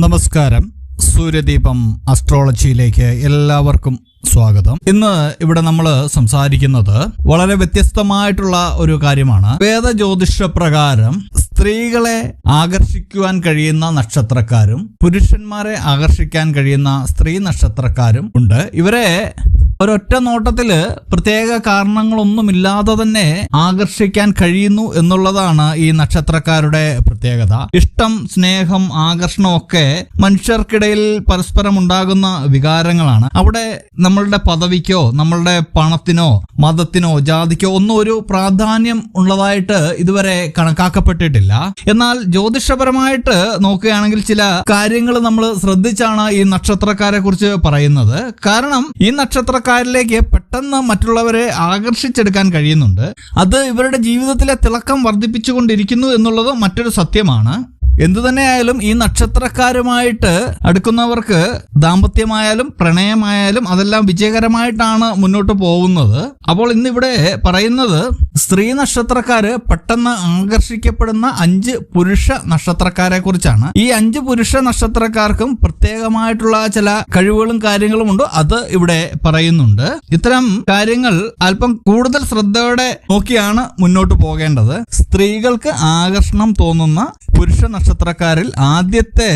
നമസ്കാരം. സൂര്യദീപം അസ്ട്രോളജിയിലേക്ക് എല്ലാവർക്കും സ്വാഗതം. ഇന്ന് ഇവിടെ നമ്മൾ സംസാരിക്കുന്നത് വളരെ വ്യത്യസ്തമായിട്ടുള്ള ഒരു കാര്യമാണ്. വേദജ്യോതിഷ പ്രകാരം സ്ത്രീകളെ ആകർഷിക്കുവാൻ കഴിയുന്ന നക്ഷത്രക്കാരും പുരുഷന്മാരെ ആകർഷിക്കാൻ കഴിയുന്ന സ്ത്രീ നക്ഷത്രക്കാരും ഉണ്ട്. ഇവരെ ഒരൊറ്റ നോട്ടത്തിൽ പ്രത്യേക കാരണങ്ങളൊന്നുമില്ലാതെ തന്നെ ആകർഷിക്കാൻ കഴിയുന്നു എന്നുള്ളതാണ് ഈ നക്ഷത്രക്കാരുടെ പ്രത്യേകത. ഇഷ്ടം സ്നേഹം ആകർഷണം ഒക്കെ മനുഷ്യർക്കിടയിൽ പരസ്പരം ഉണ്ടാകുന്ന വികാരങ്ങളാണ്. അവിടെ നമ്മളുടെ പദവിക്കോ നമ്മളുടെ പണത്തിനോ മതത്തിനോ ജാതിക്കോ ഒന്നും ഒരു പ്രാധാന്യം ഉള്ളതായിട്ട് ഇതുവരെ കണക്കാക്കപ്പെട്ടിട്ടില്ല. എന്നാൽ ജ്യോതിഷപരമായിട്ട് നോക്കുകയാണെങ്കിൽ ചില കാര്യങ്ങൾ നമ്മൾ ശ്രദ്ധിച്ചാണ് ഈ നക്ഷത്രക്കാരെ കുറിച്ച് പറയുന്നത്. കാരണം ഈ നക്ഷത്രക്കാരിലേക്ക് പെട്ടെന്ന് മറ്റുള്ളവരെ ആകർഷിച്ചെടുക്കാൻ കഴിയുന്നുണ്ട്. അത് ഇവരുടെ ജീവിതത്തിലെ തിളക്കം വർദ്ധിപ്പിച്ചുകൊണ്ടിരിക്കുന്നു എന്നുള്ളത് മറ്റൊരു സത്യമാണ്. എന്തു തന്നെയായാലും ഈ നക്ഷത്രക്കാരുമായിട്ട് അടുക്കുന്നവർക്ക് ദാമ്പത്യമായാലും പ്രണയമായാലും അതെല്ലാം വിജയകരമായിട്ടാണ് മുന്നോട്ട് പോകുന്നത്. അപ്പോൾ ഇന്നിവിടെ പറയുന്നത് സ്ത്രീ നക്ഷത്രക്കാര് പെട്ടെന്ന് ആകർഷിക്കപ്പെടുന്ന അഞ്ച് പുരുഷ നക്ഷത്രക്കാരെ കുറിച്ചാണ്. ഈ അഞ്ച് പുരുഷ നക്ഷത്രക്കാർക്കും പ്രത്യേകമായിട്ടുള്ള ചില കഴിവുകളും കാര്യങ്ങളും ഉണ്ട്. അത് ഇവിടെ പറയുന്നുണ്ട്. ഇത്തരം കാര്യങ്ങൾ അല്പം കൂടുതൽ ശ്രദ്ധയോടെ നോക്കിയാണ് മുന്നോട്ട് പോകേണ്ടത്. സ്ത്രീകൾക്ക് ആകർഷണം തോന്നുന്ന പുരുഷ നക്ഷത്രക്കാരിൽ ആദ്യത്തെ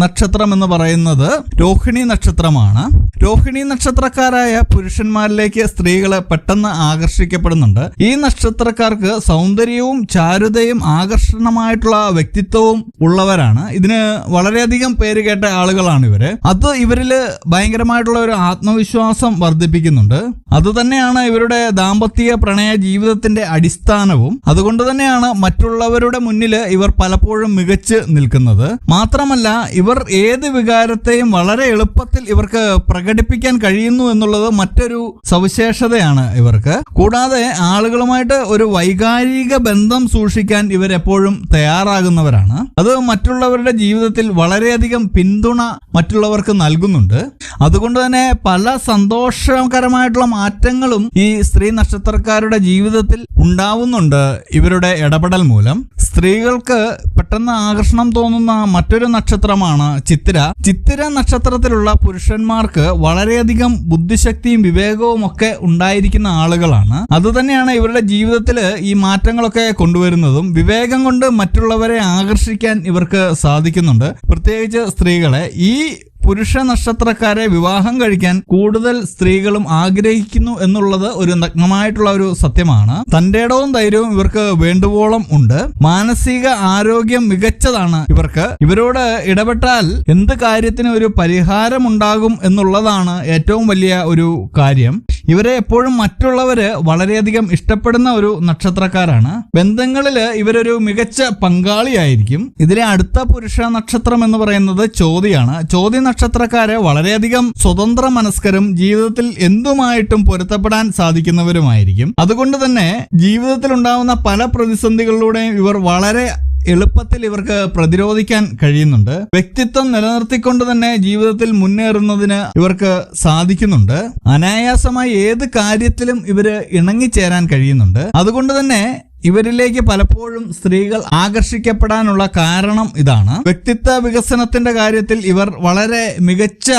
നക്ഷത്രം എന്ന് പറയുന്നത് രോഹിണി നക്ഷത്രമാണ്. രോഹിണി നക്ഷത്രക്കാരായ പുരുഷന്മാരിലേക്ക് സ്ത്രീകളെ പെട്ടെന്ന് ആകർഷിക്കപ്പെടുന്നുണ്ട്. ഈ നക്ഷത്രക്കാർക്ക് സൗന്ദര്യവും ചാരുതയും ആകർഷണമായിട്ടുള്ള വ്യക്തിത്വവും ഉള്ളവരാണ്. ഇതിന് വളരെയധികം പേര് കേട്ട ആളുകളാണ് ഇവർ. അത് ഇവരിൽ ഭയങ്കരമായിട്ടുള്ള ഒരു ആത്മവിശ്വാസം വർദ്ധിപ്പിക്കുന്നുണ്ട്. അത് തന്നെയാണ് ഇവരുടെ ദാമ്പത്യ പ്രണയ ജീവിതത്തിന്റെ അടിസ്ഥാനവും. അതുകൊണ്ട് തന്നെയാണ് മറ്റുള്ളവരുടെ മുന്നിൽ ഇവർ പലപ്പോഴും മികച്ച് നിൽക്കുന്നത്. മാത്രമല്ല ഇവർ ഏത് വികാരത്തെയും വളരെ എളുപ്പത്തിൽ ഇവർക്ക് പ്രകടിപ്പിക്കാൻ കഴിയുന്നു എന്നുള്ളത് മറ്റൊരു സവിശേഷതയാണ് ഇവർക്ക്. കൂടാതെ ആളുകളുമായിട്ട് ഒരു വൈകാരിക ബന്ധം സൂക്ഷിക്കാൻ ഇവരെപ്പോഴും തയ്യാറാകുന്നവരാണ്. അത് മറ്റുള്ളവരുടെ ജീവിതത്തിൽ വളരെയധികം പിന്തുണ മറ്റുള്ളവർക്ക് നൽകുന്നുണ്ട്. അതുകൊണ്ട് തന്നെ പല സന്തോഷകരമായിട്ടുള്ള മാറ്റങ്ങളും ഈ സ്ത്രീ നക്ഷത്രക്കാരുടെ ജീവിതത്തിൽ ഉണ്ടാവുന്നുണ്ട് ഇവരുടെ ഇടപെടൽ മൂലം. സ്ത്രീകൾക്ക് പെട്ടെന്ന് ആകർഷണം തോന്നുന്ന മറ്റൊരു നക്ഷത്രമാണ് ചിത്തിര. ചിത്തിര നക്ഷത്രത്തിലുള്ള പുരുഷന്മാർക്ക് വളരെയധികം ബുദ്ധിശക്തിയും വിവേകവും ഒക്കെ ഉണ്ടായിരിക്കുന്ന ആളുകളാണ്. അതുതന്നെയാണ് ഇവരുടെ ജീവിതത്തിൽ ഈ മാറ്റങ്ങളൊക്കെ കൊണ്ടുവരുന്നതും വിവേകം കൊണ്ട് മറ്റുള്ളവരെ ആകർഷിക്കാൻ ഇവർക്ക് സാധിക്കുന്നുണ്ട്. പ്രത്യേകിച്ച് സ്ത്രീകളെ. ഈ പുരുഷ നക്ഷത്രക്കാരെ വിവാഹം കഴിക്കാൻ കൂടുതൽ സ്ത്രീകളും ആഗ്രഹിക്കുന്നു എന്നുള്ളത് ഒരു നഗ്നമായിട്ടുള്ള ഒരു സത്യമാണ്. തന്റെ ഇടവും ധൈര്യവും ഇവർക്ക് വേണ്ടുവോളം ഉണ്ട്. മാനസിക ആരോഗ്യം മികച്ചതാണ് ഇവർക്ക്. ഇവരോട് ഇടപെട്ടാൽ എന്ത് കാര്യത്തിന് ഒരു പരിഹാരം ഉണ്ടാകും എന്നുള്ളതാണ് ഏറ്റവും വലിയ ഒരു കാര്യം. ഇവരെ എപ്പോഴും മറ്റുള്ളവര് വളരെയധികം ഇഷ്ടപ്പെടുന്ന ഒരു നക്ഷത്രക്കാരാണ്. ബന്ധങ്ങളിൽ ഇവരൊരു മികച്ച പങ്കാളിയായിരിക്കും ഇതിലെ അടുത്ത പുരുഷ നക്ഷത്രം എന്ന് പറയുന്നത് ചോതിയാണ്. ചോതി നക്ഷത്രക്കാരെ വളരെയധികം സ്വതന്ത്ര മനസ്കരും ജീവിതത്തിൽ എന്തുമായിട്ടും പൊരുത്തപ്പെടാൻ സാധിക്കുന്നവരുമായിരിക്കും. അതുകൊണ്ട് തന്നെ ജീവിതത്തിൽ ഉണ്ടാവുന്ന പല പ്രതിസന്ധികളിലൂടെയും ഇവർ വളരെ എളുപ്പത്തിൽ ഇവർക്ക് പ്രതിരോധിക്കാൻ കഴിയുന്നുണ്ട്. വ്യക്തിത്വം നിലനിർത്തിക്കൊണ്ട് തന്നെ ജീവിതത്തിൽ മുന്നേറുന്നതിന് ഇവർക്ക് സാധിക്കുന്നുണ്ട്. അനായാസമായി ഏത് കാര്യത്തിലും ഇവർ ഇണങ്ങിച്ചേരാൻ കഴിയുന്നുണ്ട്. അതുകൊണ്ട് തന്നെ ഇവരിലേക്ക് പലപ്പോഴും സ്ത്രീകൾ ആകർഷിക്കപ്പെടാനുള്ള കാരണം ഇതാണ്. വ്യക്തിത്വ വികസനത്തിന്റെ കാര്യത്തിൽ ഇവർ വളരെ മികച്ച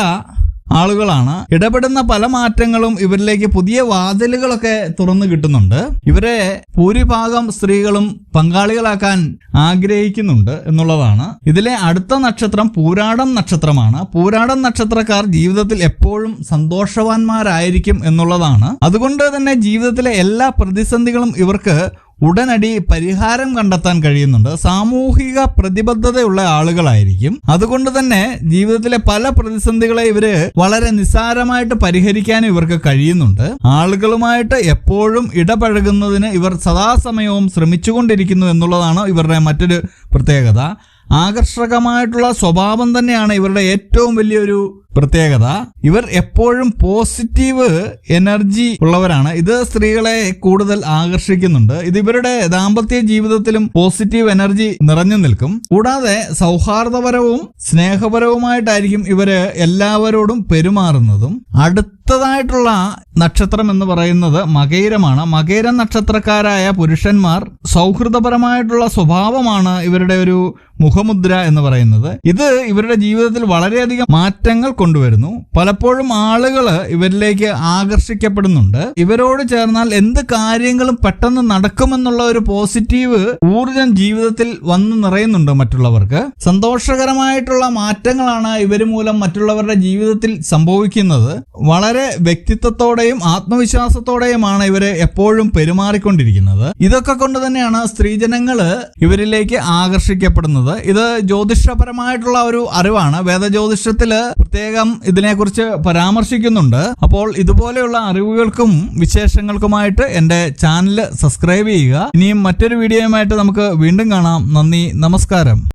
ആളുകളാണ്. ഇടപെടുന്ന പല മാറ്റങ്ങളും ഇവരിലേക്ക് പുതിയ വാതിലുകളൊക്കെ തുറന്നു കിട്ടുന്നുണ്ട്. ഇവരെ ഭൂരിഭാഗം സ്ത്രീകളും പങ്കാളികളാക്കാൻ ആഗ്രഹിക്കുന്നുണ്ട് എന്നുള്ളതാണ്. ഇതിലെ അടുത്ത നക്ഷത്രം പൂരാടം നക്ഷത്രമാണ്. പൂരാടം നക്ഷത്രക്കാർ ജീവിതത്തിൽ എപ്പോഴും സന്തോഷവാന്മാരായിരിക്കും എന്നുള്ളതാണ്. അതുകൊണ്ട് തന്നെ ജീവിതത്തിലെ എല്ലാ പ്രതിസന്ധികളും ഇവർക്ക് ഉടനടി പരിഹാരം കണ്ടെത്താൻ കഴിയുന്നുണ്ട്. സാമൂഹിക പ്രതിബദ്ധതയുള്ള ആളുകളായിരിക്കും. അതുകൊണ്ട് തന്നെ ജീവിതത്തിലെ പല പ്രതിസന്ധികളെ ഇവർ വളരെ നിസ്സാരമായിട്ട് പരിഹരിക്കാൻ ഇവർക്ക് കഴിയുന്നുണ്ട്. ആളുകളുമായിട്ട് എപ്പോഴും ഇടപഴകുന്നതിന് ഇവർ സദാസമയവും ശ്രമിച്ചുകൊണ്ടിരിക്കുന്നു എന്നുള്ളതാണ് ഇവരുടെ മറ്റൊരു പ്രത്യേകത. ആകർഷകമായിട്ടുള്ള സ്വഭാവം തന്നെയാണ് ഇവരുടെ ഏറ്റവും വലിയൊരു പ്രത്യേകത. ഇവർ എപ്പോഴും പോസിറ്റീവ് എനർജി ഉള്ളവരാണ്. ഇത് സ്ത്രീകളെ കൂടുതൽ ആകർഷിക്കുന്നുണ്ട്. ഇത് ഇവരുടെ ദാമ്പത്യ ജീവിതത്തിലും പോസിറ്റീവ് എനർജി നിറഞ്ഞു നിൽക്കും. കൂടാതെ സൗഹാർദ്ദപരവും സ്നേഹപരവുമായിട്ടായിരിക്കും ഇവർ എല്ലാവരോടും പെരുമാറുന്നതും. അടുത്തതായിട്ടുള്ള നക്ഷത്രം എന്ന് പറയുന്നത് മകൈരമാണ്. മകൈര നക്ഷത്രക്കാരായ പുരുഷന്മാർ സൗഹൃദപരമായിട്ടുള്ള സ്വഭാവമാണ് ഇവരുടെ ഒരു മുഖമുദ്ര എന്ന് പറയുന്നത്. ഇത് ഇവരുടെ ജീവിതത്തിൽ വളരെയധികം മാറ്റങ്ങൾ കൊണ്ടുവരുന്നു. പലപ്പോഴും ആളുകൾ ഇവരിലേക്ക് ആകർഷിക്കപ്പെടുന്നുണ്ട്. ഇവരോട് ചേർന്നാൽ എന്ത് കാര്യങ്ങളും പെട്ടെന്ന് നടക്കുമെന്നുള്ള ഒരു പോസിറ്റീവ് ഊർജം ജീവിതത്തിൽ വന്നു നിറയുന്നുണ്ട് മറ്റുള്ളവർക്ക്. സന്തോഷകരമായിട്ടുള്ള മാറ്റങ്ങളാണ് ഇവർ മൂലം മറ്റുള്ളവരുടെ ജീവിതത്തിൽ സംഭവിക്കുന്നത്. വളരെ വ്യക്തിത്വത്തോടെയും ആത്മവിശ്വാസത്തോടെയുമാണ് ഇവർ എപ്പോഴും പെരുമാറിക്കൊണ്ടിരിക്കുന്നത്. ഇതൊക്കെ കൊണ്ട് തന്നെയാണ് സ്ത്രീജനങ്ങൾ ഇവരിലേക്ക് ആകർഷിക്കപ്പെടുന്നത്. ഇത് ജ്യോതിഷപരമായിട്ടുള്ള ഒരു അറിവാണ്. വേദജ്യോതിഷത്തിൽ പ്രത്യേകം ഇതിനെക്കുറിച്ച് പരാമർശിക്കുന്നുണ്ട്. അപ്പോൾ ഇതുപോലെയുള്ള അറിവുകൾക്കും വിശേഷങ്ങൾക്കുമായിട്ട് എന്റെ ചാനൽ സബ്സ്ക്രൈബ് ചെയ്യുക. ഇനിയും മറ്റൊരു വീഡിയോയുമായിട്ട് നമുക്ക് വീണ്ടും കാണാം. നന്ദി നമസ്കാരം.